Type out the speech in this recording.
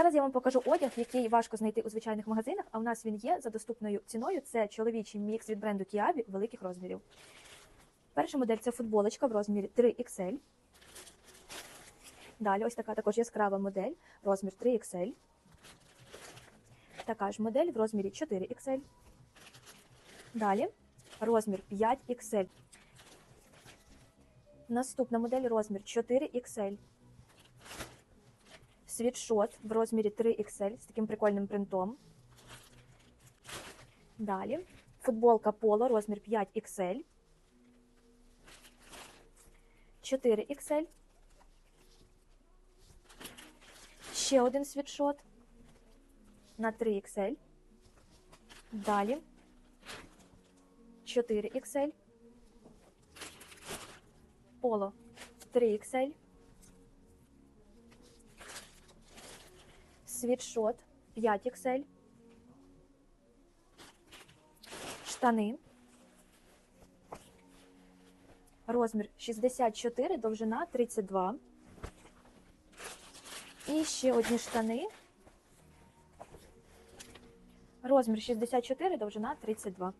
Зараз я вам покажу одяг, який важко знайти у звичайних магазинах, а у нас він є за доступною ціною. Це чоловічий мікс від бренду Kiabi великих розмірів. Перша модель це футболочка в розмірі 3XL. Далі ось така також яскрава модель, розмір 3XL. Така ж модель в розмірі 4XL. Далі розмір 5XL. Наступна модель розмір 4XL. Світшот в розмірі 3XL з таким прикольним принтом. Далі футболка Polo розмір 5XL. 4XL. Ще один світшот на 3XL. Далі 4XL. Поло 3XL. Світшот 5XL. Штани. Розмір 64, довжина 32. І ще одні штани. Розмір 64, довжина 32.